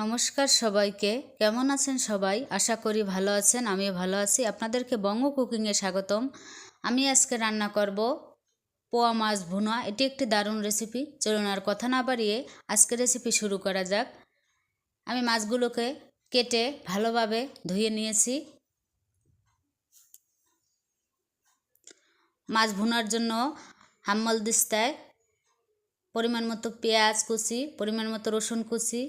নমস্কার সবাইকে। কেমন আছেন সবাই? আশা করি ভালো আছেন, আমিও ভালো আছি। আপনাদেরকে বঙ্গ কুকিংয়ে স্বাগতম। আমি আজকে রান্না করব পোয়া মাছ ভুনা। এটি একটি দারুণ রেসিপি চলুন আর কথা না বাড়িয়ে আজকে রেসিপি শুরু করা যাক। আমি মাছগুলোকে কেটে ভালোভাবে ধুয়ে নিয়েছি। মাছ ভুনার জন্য হাম্মল দিস্তায় পরিমাণ মতো পেঁয়াজ কুচি, পরিমাণ মতো রসুন কুচি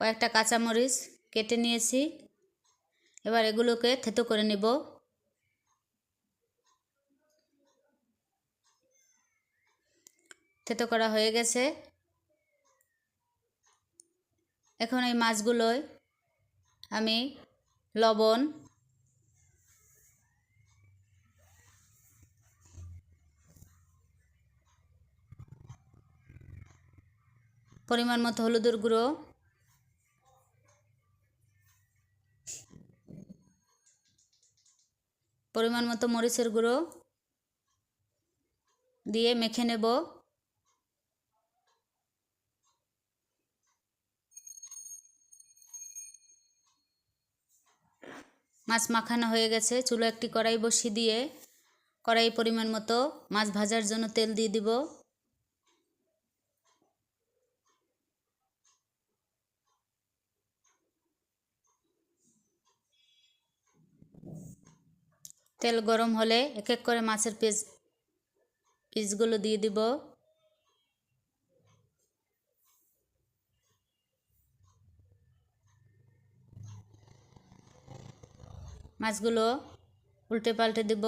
কয়েকটা কাঁচামরিচ কেটে নিয়েছি। এবার এগুলোকে থেতো করে নেব। থেতো করা হয়ে গেছে। এখন এই মাছগুলোয় আমি লবণ, পরিমাণ মতো হলুদের গুঁড়ো পরিমাণ মতো মরিচের গুঁড়ো দিয়ে মেখে নেব। মাছ মাখানো হয়ে গেছে। চুলো একটি কড়াই বসিয়ে দিয়ে কড়াই পরিমাণ মতো মাছ ভাজার জন্য তেল দিয়ে দিব। তেল গরম হলে এক এক করে মাছের পিস পিসগুলো দিয়ে দিব। মাছগুলো উল্টে পাল্টে দিব।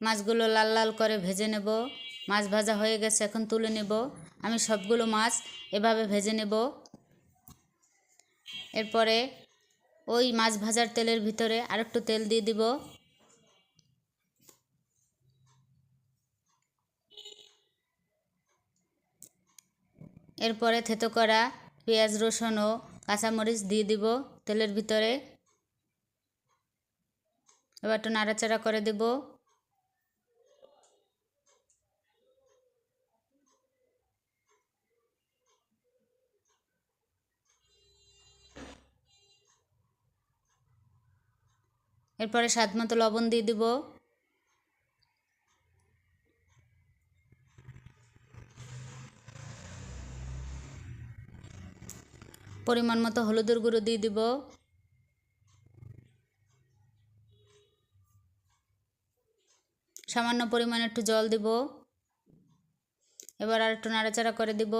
মাছগুলো লাল লাল করে ভেজে নেব। মাছ ভাজা হয়ে গেছে, এখন তুলে নেব। আমি সবগুলো মাছ এভাবে ভেজে নেব। এরপরে ওই মাছ ভাজার তেলের ভিতরে আরেকটু তেল দিয়ে দিব। এরপরে থেতো করা পেঁয়াজ, রসুন ও কাঁচামরিচ দিয়ে দিব তেলের ভিতরে। এবার একটু নাড়াচাড়া করে দেবো। এরপরে স্বাদ মতো লবণ দিয়ে দিব। পরিমাণ মতো হলুদের গুঁড়ো দিয়ে দিব। সামান্য পরিমাণে একটু জল দিব। এবার আর একটু নাড়াচাড়া করে দিব।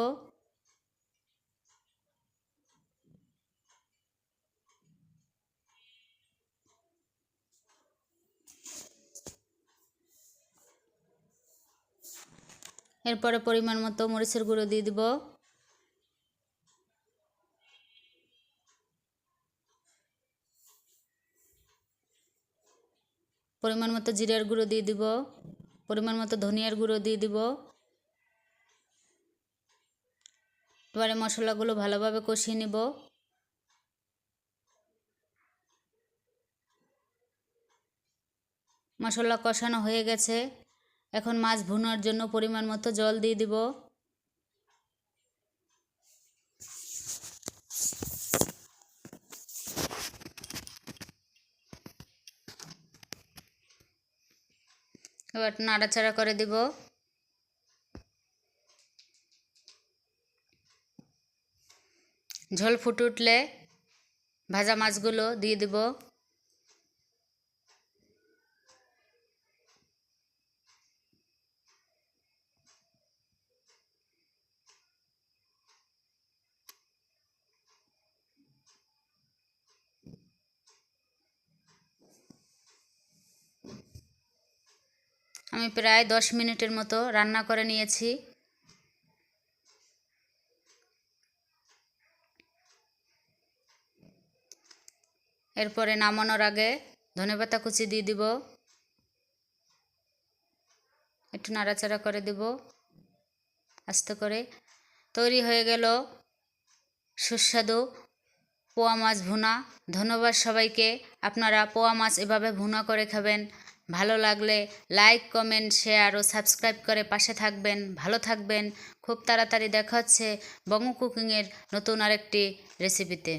এরপরে পরিমাণ মতো মরিচের গুঁড়ো দিয়ে দিব। পরিমাণ মতো জিরার গুঁড়ো দিয়ে দিব। পরিমাণ মতো ধনিয়ার গুঁড়ো দিয়ে দিব। এবারে মশলাগুলো ভালোভাবে কষিয়ে নিব। মশলা কষানো হয়ে গেছে। এখন মাছ ভুনার জন্য পরিমাণ মতো জল দিয়ে দিব। এবার নাড়াচাড়া করে দিব। ঝোল ফুটে উঠলে ভাজা মাছগুলো দিয়ে দিব। আমি প্রায় দশ মিনিটের মতো রান্না করে নিয়েছি। এরপরে নামানোর আগে ধনেপাতা কুচি দিয়ে দিব। একটু নাড়াচাড়া করে দিব। আস্তে করে। তৈরি হয়ে গেল সুস্বাদু পোয়া মাছ ভুনা। ধন্যবাদ সবাইকে। আপনারা পোয়া মাছ এভাবে ভুনা করে খাবেন। ভালো লাগলে লাইক কমেন্ট শেয়ার ও সাবস্ক্রাইব করে পাশে থাকবেন। ভালো থাকবেন। খুব তাড়াতাড়ি দেখা হচ্ছে বঙ্গ কুকিংয়ের নতুন আরেকটি রেসিপিতে